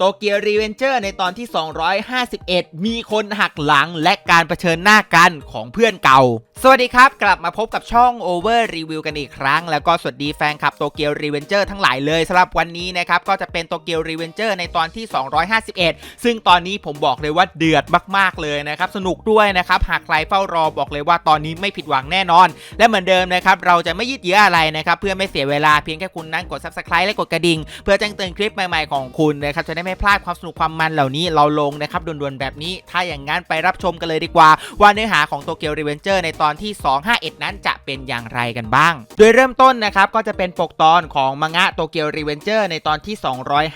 โตเกียวรีเวนเจอร์ในตอนที่ 251 มีคนหักหลังและการเผชิญหน้ากันของเพื่อนเก่า สวัสดีครับกลับมาพบกับช่อง Over Review กันอีกครั้ง แล้วก็สวัสดีแฟนคลับโตเกียวรีเวนเจอร์ทั้งหลายเลยสำหรับวันนี้นะครับ ก็จะเป็นโตเกียวรีเวนเจอร์ในตอนที่ 251 ซึ่งตอนนี้ผมบอกเลยว่าเดือดมากๆเลยนะครับ สนุกด้วยนะครับ หากใครเฝ้ารอบอกเลยว่าตอนนี้ไม่ผิดหวังแน่นอน และเหมือนเดิมนะครับเราจะไม่ยืดเยื้ออะไรนะครับเพื่อไม่เสียเวลาเพียงแค่คุณนั้นกด subscribe และกดกระดิ่งเพื่อแจ้งเตือนคลิปใหม่ๆของคุณนะครับจะได้ไม่พลาดความสนุกความมันเหล่านี้เราลงนะครับด่วนๆแบบนี้ ถ้าอย่างนั้นไปรับชมกันเลยดีกว่า ว่าเนื้อหาของโตเกียวรีเวนเจอร์ในตอนที่ 251 นั้นจะเป็นอย่างไรกันบ้าง โดยเริ่มต้นนะครับก็จะเป็นปกตอนของมังงะโตเกียวรีเวนเจอร์ในตอนที่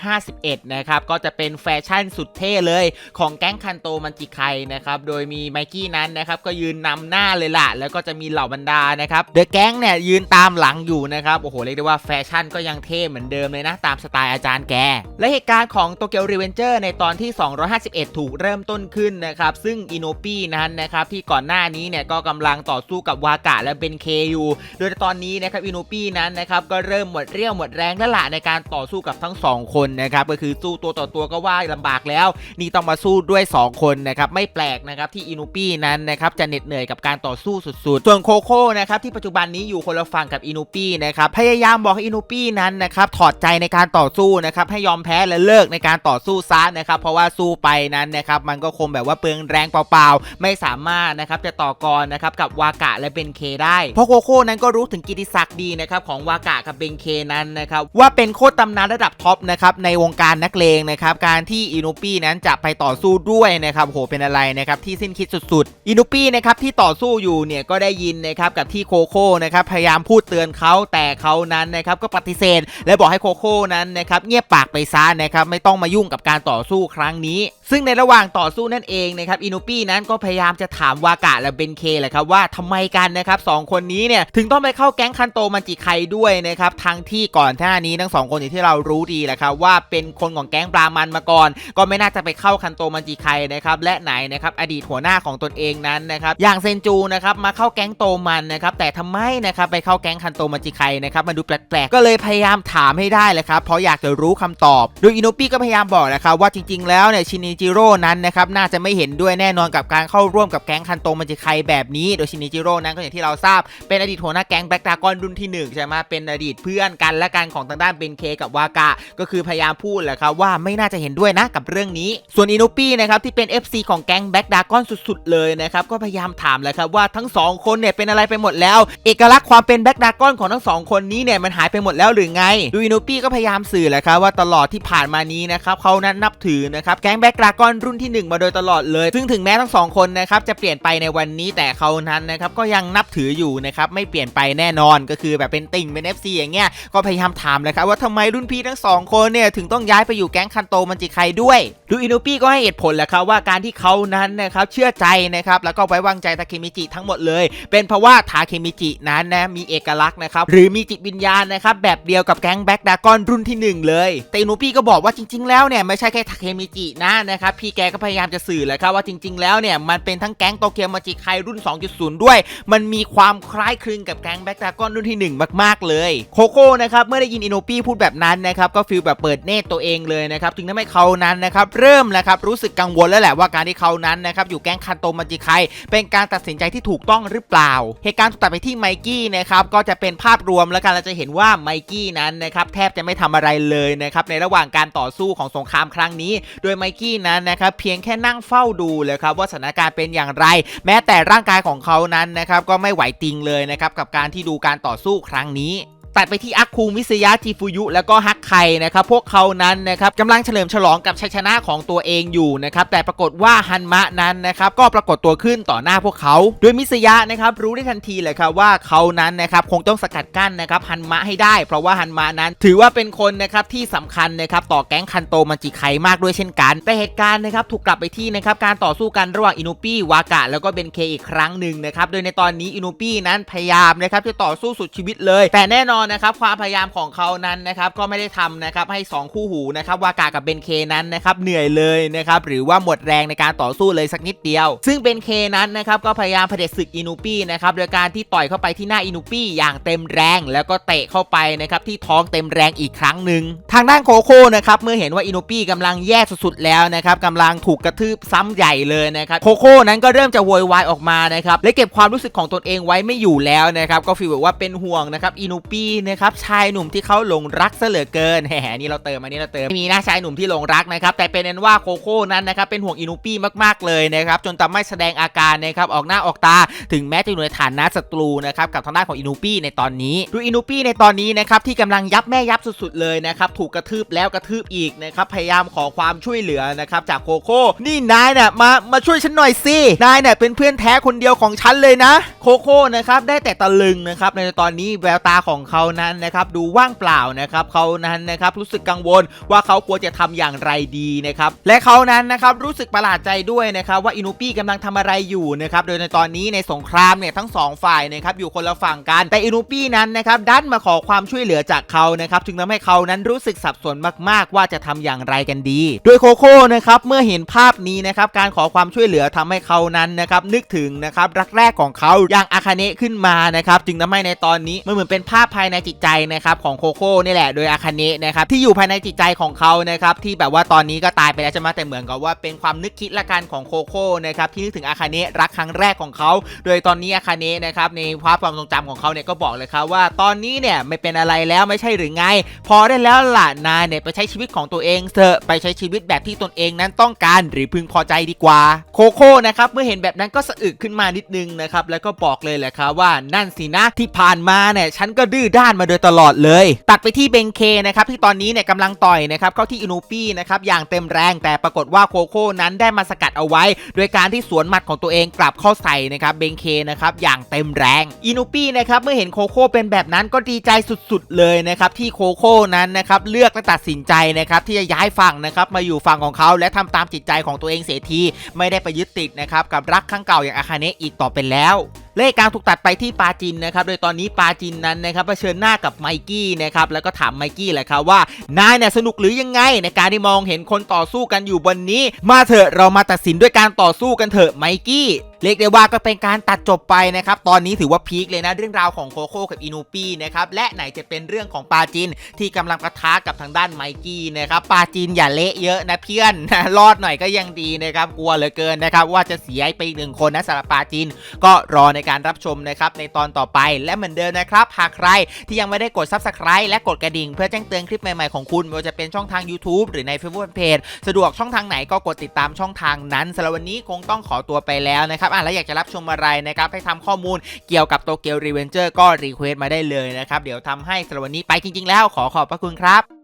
251 นะครับก็จะเป็นแฟชั่นสุดเท่เลยของแก๊งคันโตมันจิไคนะครับโดยมีไมกี้นั้นนะครับก็ยืนนำหน้าเลยล่ะ แล้วก็จะมีเหล่าบรรดานะครับเดอะแก๊งเนี่ยยืนตามหลังอยู่นะครับโอ้โหเรียกได้ว่าแฟชั่นก็ยังเท่เหมือนเดิมเลยนะตามสไตล์อาจารย์แก และเหตุการณ์ของโตเกียวรีเวนเจอร์ในตอนที่ 251 ถูกเริ่มต้นขึ้นนะครับ ซึ่งอินโนปี้นั้นนะครับที่ก่อนหน้านี้เนี่ยก็กำลังต่อสู้กับวากะและเบนเคอยู่ โดยตอนนี้นะครับอินโนปี้นั้นนะครับก็เริ่มหมดเรี่ยวหมดแรงแล้วล่ะในการต่อสู้กับทั้งสองคนนะครับก็คือสู้ตัวต่อตัวก็ว่าลำบากแล้ว นี่ต้องมาสู้ด้วย 2 คนนะครับไม่แปลกนะครับที่อินูปี้นั้นนะครับจะเหน็ดเหนื่อยกับการต่อสู้สุดๆ ส่วนโคโค่นะครับที่ปัจจุบันนี้อยู่คนละฝั่งกับอินูปี้นะครับพยายามบอกให้อินูปี้นั้นนะครับถอดใจในการต่อสู้นะครับให้ยอมแพ้และเลิกในการต่อสู้ซะนะครับ เพราะว่าสู้ไปนั้นนะครับมันก็คงแบบว่าเปลืองแรงเปล่าๆ ไม่สามารถนะครับจะต่อกรนะครับกับวากะและเบนเคได้ เพราะโคโค่นั้นก็รู้ถึงกิติศักดิ์ดีนะครับของวากะกับเบนเคนั้นนะครับว่าเป็นโคตรตำนานระดับท็อปนะครับในวงการนักเลงนะครับการที่อินูปี้นั้นจะไปต่อสู้ด้วยนะครับโหเป็นอะไรนะครับที่สิ้นคิดสุดๆ อินูปี้นะครับที่ต่อสู้อยู่เนี่ยก็ได้ยินนะครับกับที่โคโค่นะครับพยายามพูดเตือนเขาแต่เขานั้นนะครับก็ปฏิเสธ และบอกให้โคโค่นั้นนะครับเงียบปากไปซะนะครับไม่ต้องมายุ่งกับการต่อสู้ครั้งนี้ ซึ่งในระหว่างต่อสู้นั่นเองนะครับอินูปี้นั้นก็พยายามจะถามวากะและเบนเคแหละครับว่าทำไมกันนะครับสองคนนี้เนี่ยถึงต้องไปเข้าแก๊งคันโตมันจิไคด้วยนะครับทั้งที่ก่อนหน้านี้ทั้งสองคนอย่างที่เรารู้ดีแหละครับว่าเป็นคนของแก๊งปลามันมาก่อน ก็ไม่น่าจะไปเข้าคันโตมันจิไคนะครับและไหนนะครับอดีตหัวหน้าของตนเองนั้นนะครับอย่างเซนจูนะครับมาเข้าแก๊งโตมันนะครับแต่ทำไมนะครับไปเข้าแก๊งคันโตมันจิไคนะครับมันดูแปลกๆก็เลยพยายามถามให้ได้เลยครับเพราะอยากจะรู้คำตอบ โดยอินโนปี้ก็พยายามบอกนะครับว่าจริง ๆ แล้วเนี่ยชินิจิโร่นั้นนะครับน่าจะไม่เห็นด้วยแน่นอนกับการเข้าร่วมกับแก๊งคันโตมันจิไคแบบนี้ โดยชินิจิโร่นั้นก็อย่างที่เราทราบเป็นอดีตหัวหน้าแก๊งแบล็กดากอนรุ่นที่หนึ่งใช่ไหมเป็นอดีตเพื่อนกันและกันของทางด้านเบนเคกับวากะก็คือพยายามพูดแหละครับว่าไม่น่าจะเห็นด้วยนะกับเรื่องนี้ ส่วนอินุปี้นะครับที่เป็น FC ของแก๊งแบล็กดากอนสุดๆ เลยนะครับก็พยายามถามแหละครับว่าทั้งสองคนเนี่ยเป็นอะไรไปหมดแล้ว เอกลักษณ์ความเป็นแบ็กดากอนของทั้งสองคนนี้เนี่ยมันหายไปหมดแล้วหรือไงดูอินุปี้ก็พยายามสื่อแหละครับว่าตลอดที่ผ่านมานี้นะครับเขานั้นนับถือนะครับแก๊งแบ็กดากอนรุ่นที่หนึ่งมาโดยตลอดเลย ซึ่งถึงแม้ทั้งสองคนนะครับจะเปลี่ยนไปในวันนี้แต่เขานั้นนะครับก็ยังนับถืออยู่นะครับไม่เปลี่ยนไปแน่นอนก็คือแบบเป็นติ่งเป็น FC อย่างเงี้ยก็พยายามถามเลยครับว่าทำไมรุ่นพี่ทั้งสองคนเนี่ยถึงต้องย้ายไปอยู่แก๊งคันโตมันจิไคด้วยดูอินุปี้ก็ให้เหตุผลแหละครับว่าการที่เขานั้นนะครับเชื่อใจนะครับแล้วก็ไว้วางใจทาเคมิจิทั้งหมดเลย เป็นเพราะว่าทาเคมิจินั้นนะมีเอกลักษณ์นะครับหรือมีจิตวิญญาณนะครับแบบเดียวกับแก๊งแบ็กดากอนรุ่นที่หนึ่งเลย แต่อินุปี้ก็บอกว่าจริงๆ แล้วเนี่ยไม่ใช่แค่ทาเคมิจินะนะครับพี่แกก็พยายามจะสื่อแหละครับว่าจริง ๆ แล้วเนี่ยมันเป็นทั้งแก๊งโตเกียวมาจิไครุ่น 2.0 ด้วย มันมีความคล้ายคลึงกับแก๊งแบ็กดากอนรุ่นที่หนึ่งมากๆ เลยโคโค่นะครับเมื่อได้ยินอินุปี้พูดแบบนั้นนะครับก็ฟีลแบบเปิดเนตรตัวเองเลยนะครับถึงทำให้เขานั้นนะครับเริ่มนะครับรู้สึกกังวลแล้วแหละว่าการที่เขานั้นนะครับอยู่แก๊งคันโตมัจิไคเป็นการตัดสินใจที่ถูกต้องหรือเปล่า เหตุการณ์ถูกตัดไปที่ไมกี้นะครับก็จะเป็นภาพรวมแล้วกันเราจะเห็นว่าไมกี้นั้นนะครับแทบจะไม่ทำอะไรเลยนะครับในระหว่างการต่อสู้ของสงครามครั้งนี้ โดยไมกี้นั้นนะครับเพียงแค่นั่งเฝ้าดูเลยครับว่าสถานการณ์เป็นอย่างไร แม้แต่ร่างกายของเขานั้นนะครับก็ไม่ไหวติงเลยนะครับกับการที่ดูการต่อสู้ครั้งนี้ ตัดไปที่อักคุมิสยะจิฟุยุ แล้วก็ฮักไคนะครับพวกเขานั้นนะครับกำลังเฉลิมฉลองกับชัยชนะของตัวเองอยู่นะครับแต่ปรากฏว่าฮันมะนั้นนะครับก็ปรากฏตัวขึ้นต่อหน้าพวกเขา โดยมิสยะนะครับรู้ได้ทันทีเลยครับว่าเขานั้นนะครับคงต้องสกัดกั้นนะครับฮันมะให้ได้ เพราะว่าฮันมะนั้น ถือว่าเป็นคนนะครับที่สำคัญนะครับต่อแก๊งคันโตมันจิไคมากด้วยเช่นกัน แต่เหตุการณ์นะครับถูกกลับไปที่นะครับการต่อสู้กันระหว่างอินุปี้วากะ แล้วก็เบนเคอีกครั้งหนึ่งนะครับโดยในตอนนี้อินุปี้นั้นพยายามนะครับจะต่อสู้สุดชีวิตเลย แต่แน่นอนนะครับความพยายามของเขานั้นนะครับก็ไม่ได้ทำนะครับให้ 2 คู่หูนะครับวากากับเบนเคนั้นนะครับเหนื่อยเลยนะครับหรือว่าหมดแรงในการต่อสู้เลยสักนิดเดียว ซึ่งเบนเคนั้นนะครับก็พยายามเผด็จศึกอินูปี้นะครับโดยการที่ต่อยเข้าไปที่หน้าอินูปี้อย่างเต็มแรง แล้วก็เตะเข้าไปนะครับที่ท้องเต็มแรงอีกครั้งหนึ่งทางด้านโคโค่นะครับเมื่อเห็นว่าอินูปี้กำลังแย่สุดๆแล้วนะครับกำลังถูกกระทืบซ้ำใหญ่เลยนะครับโคโค่นั้นก็เริ่มจะโวยวายออกมานะครับและเก็บความรู้สึกของตนเองไว้ไม่อยู่แล้วนะครับก็ฟีลแบบว่าเป็นห่วงนะครับอินูปี้นะครับชายหนุ่มที่เขาหลงรักเหลือเกินแหมนี่เราเติมอันนี้เราเติมมีน้าชายหนุ่มที่หลงรักนะครับแต่เป็นนั้นว่าโคโค่นั้นนะครับเป็นห่วงอินูปี้มากๆเลยนะครับจนทำให้แสดงอาการนะครับออกหน้าออกตา ถึงแม้จะอยู่ในฐานะศัตรูนะครับกับทางด้านของอินูปี้ในตอนนี้ดูอินูปี้ในตอนนี้นะครับที่กำลังยับแม่ยับสุดๆเลยนะครับถูกกระทืบแล้วกระทืบอีกนะครับพยายามขอความช่วยเหลือนะครับจากโคโค่นี่นายเนี่ยมามาช่วยฉันหน่อยสินายเนี่ยเป็นเพื่อนแท้คนเดียวของฉันเลยนะ โคโค่นะครับได้แต่ตะลึงนะครับในตอนนี้แววตาของเขานั้นนะครับดูว่างเปล่านะครับเขานั้นนะครับรู้สึกกังวลว่าเขาควรจะทำอย่างไรดีนะครับและเขานั้นนะครับรู้สึกประหลาดใจด้วยนะครับว่าอินูปี้กำลังทำอะไรอยู่นะครับโดยในตอนนี้ในสงครามเนี่ยทั้งสองฝ่ายนะครับอยู่คนละฝั่งกันแต่อินูปี้นั้นนะครับดันมาขอความช่วยเหลือจากเขานะครับจึงทำให้เขานั้นรู้สึกสับสนมาก ๆ ว่าจะทำอย่างไรกันดี โดยโคโค่นะครับเมื่อเห็นภาพนี้นะครับการขอความช่วยเหลือทำให้เขานั้นนะครับนึกถึงนะครับรักแรกของเขาอย่างอาคาเนะขึ้นมานะครับจึงทำให้ในตอนนี้มันเหมือนเป็นภาพภายในในจิตใจนะครับของโคโค่นี่แหละโดยอาคาเนะนะครับที่อยู่ภายในจิตใจของเขานะครับที่แบบว่าตอนนี้ก็ตายไปแล้วใช่ไหมแต่เหมือนกับว่าเป็นความนึกคิดละกันของโคโค่นะครับที่นึกถึงอาคาเนะรักครั้งแรกของเขา โดยตอนนี้อาคาเนะนะครับในภาพความทรงจำของเขาเนี่ยก็บอกเลยครับว่าตอนนี้เนี่ยไม่เป็นอะไรแล้วไม่ใช่หรือไง พอได้แล้วล่ะนายเนี่ยไปใช้ชีวิตของตัวเองเถอะไปใช้ชีวิตแบบที่ตนเองนั้นต้องการหรือพึงพอใจดีกว่าโคโค่นะครับเมื่อเห็นแบบนั้นก็สะอึกขึ้นมานิดนึงนะครับแล้วก็บอกเลยแหละครับว่านั่นสินะที่ผ่านมาเนี่ยฉันก็ดื้อด้านมาโดยตลอดเลย ตัดไปที่เบงเคนะครับที่ตอนนี้เนี่ยกำลังต่อยนะครับเข้าที่อินูปี้นะครับอย่างเต็มแรงแต่ปรากฏว่าโคโค่นั้นได้มาสกัดเอาไว้ โดยการที่สวนหมัดของตัวเองกลับเข้าใส่นะครับเบงเคนะครับอย่างเต็มแรงอินูปี้นะครับเมื่อเห็นโคโค่เป็นแบบนั้นก็ดีใจสุดๆเลยนะครับที่โคโค่นั้นนะครับเลือกและตัดสินใจนะครับที่จะย้ายฝั่งนะครับมาอยู่ฝั่งของเขาและทำตามจิตใจของตัวเองเสียทีไม่ได้ไปยึดติดนะครับกับรักครั้งเก่าอย่างอาคาเนะอีกต่อไปแล้ว เลขการถูกตัดไปที่ปาจินนะครับ โดยตอนนี้ปาจินนั้นนะครับเผชิญหน้ากับไมกี้นะครับ แล้วก็ถามไมกี้แหละครับว่านายเนี่ยสนุกหรือยังไง ในการที่มองเห็นคนต่อสู้กันอยู่บนนี้ มาเถอะเรามาตัดสินด้วยการต่อสู้กันเถอะไมกี้ เรียกได้ว่าก็เป็นการตัดจบไปนะครับ ตอนนี้ถือว่าพีคเลยนะเรื่องราวของโคโค่กับอินูปี้นะครับ และไหนจะเป็นเรื่องของปาจินที่กำลังปะทะกับทางด้านไมกี้นะครับ ปาจินอย่าเละเยอะนะเพื่อนรอดหน่อยก็ยังดีนะครับ กลัวเหลือเกินนะครับ ว่าจะเสียไปหนึ่งคนนะสำหรับปาจิน ก็รอในการรับชมนะครับในตอนต่อไปและเหมือนเดิมนะครับหากใครที่ยังไม่ได้กด Subscribe และกดกระดิ่ง เพื่อแจ้งเตือนคลิปใหม่ๆของคุณไม่ว่าจะเป็นช่องทาง YouTube หรือใน Facebook Page สะดวกช่องทางไหนก็กดติดตามช่องทางนั้นสำหรับวันนี้คงต้องขอตัวไปแล้วนะครับอะแล้วอยากจะรับชมอะไรนะครับให้ทำข้อมูลเกี่ยวกับโตเกียวรีเวนเจอร์ก็รีเควสต์มาได้เลยนะครับ เดี๋ยวทำให้สำหรับวันนี้ไปจริง ๆ แล้วขอขอบพระคุณครับ